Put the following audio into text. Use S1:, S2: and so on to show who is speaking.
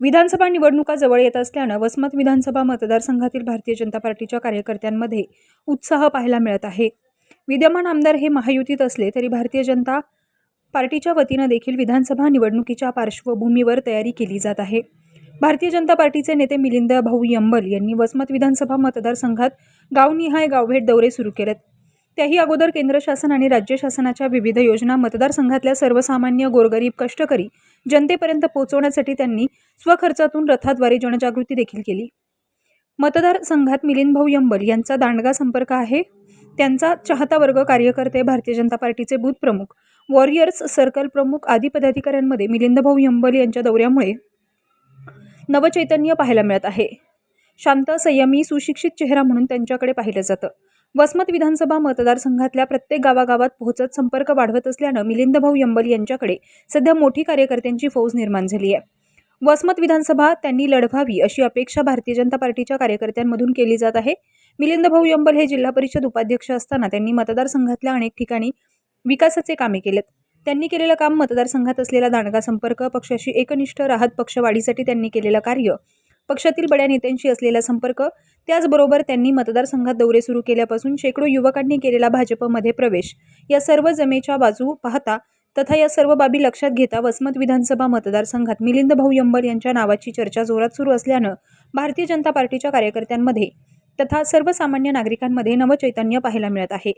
S1: विधानसभा निवडणुका जवळ येत असल्यानं वसमत विधानसभा मतदारसंघातील भारतीय जनता पार्टीच्या कार्यकर्त्यांमध्ये उत्साह पाहायला मिळत आहे. विद्यमान आमदार हे महायुतीत असले तरी भारतीय जनता पार्टीच्या वतीनं देखील विधानसभा निवडणुकीच्या पार्श्वभूमीवर तयारी केली जात आहे. भारतीय जनता पार्टीचे नेते मिलिंद भाऊ यंबल यांनी वसमत विधानसभा मतदारसंघात गावनिहाय गावभेट दौरे सुरू केलेत. त्याही अगोदर केंद्र शासन आणि राज्य शासनाच्या विविध योजना मतदारसंघातल्या सर्वसामान्य गोरगरीब कष्टकरी जनतेपर्यंत पोहोचवण्यासाठी त्यांनी स्वखर्चातून रथाद्वारे जनजागृती देखील केली. मतदारसंघात मिलिंद भाऊ यंबल यांचा दांडगा संपर्क आहे. त्यांचा चाहता वर्ग कार्यकर्ते भारतीय जनता पार्टीचे बूथ प्रमुख वॉरियर्स सर्कल प्रमुख आदी पदाधिकाऱ्यांमध्ये मिलिंद भाऊ यंबल यांच्या दौऱ्यामुळे नवचैतन्य पाहायला मिळत आहे. शांत संयमी सुशिक्षित चेहरा म्हणून त्यांच्याकडे पाहिलं जातं. वसमत विधानसभा मतदारसंघातल्या प्रत्येक गावागावात पोहोचत संपर्क वाढवत असल्यानं मिलिंद भाऊ यंबल यांच्याकडे सध्या मोठी कार्यकर्त्यांची फौज निर्माण झाली आहे. वसमत विधानसभा त्यांनी लढवावी अशी अपेक्षा भारतीय जनता पार्टीच्या कार्यकर्त्यांमधून केली जात आहे. मिलिंद भाऊ यंबल हे जिल्हा परिषद उपाध्यक्ष असताना त्यांनी मतदारसंघातल्या अनेक ठिकाणी विकासाचे कामे केलेत. त्यांनी केलेलं काम मतदारसंघात असलेला दांडगा संपर्क पक्षाशी एकनिष्ठ राहत पक्षवाढीसाठी त्यांनी केलेलं कार्य पक्षातील बड्या नेत्यांशी असलेला संपर्क त्याचबरोबर त्यांनी मतदारसंघात दौरे सुरू केल्यापासून शेकडो युवकांनी केलेला भाजपमध्ये प्रवेश. या सर्व जमेच्या बाजू पाहता तथा या सर्व बाबी लक्षात घेता वसमत विधानसभा मतदारसंघात मिलिंद भाऊ यंबल यांच्या नावाची चर्चा जोरात सुरू असल्यानं भारतीय जनता पार्टीच्या कार्यकर्त्यांमध्ये तथा सर्वसामान्य नागरिकांमध्ये नवचैतन्य पाहायला मिळत आहे.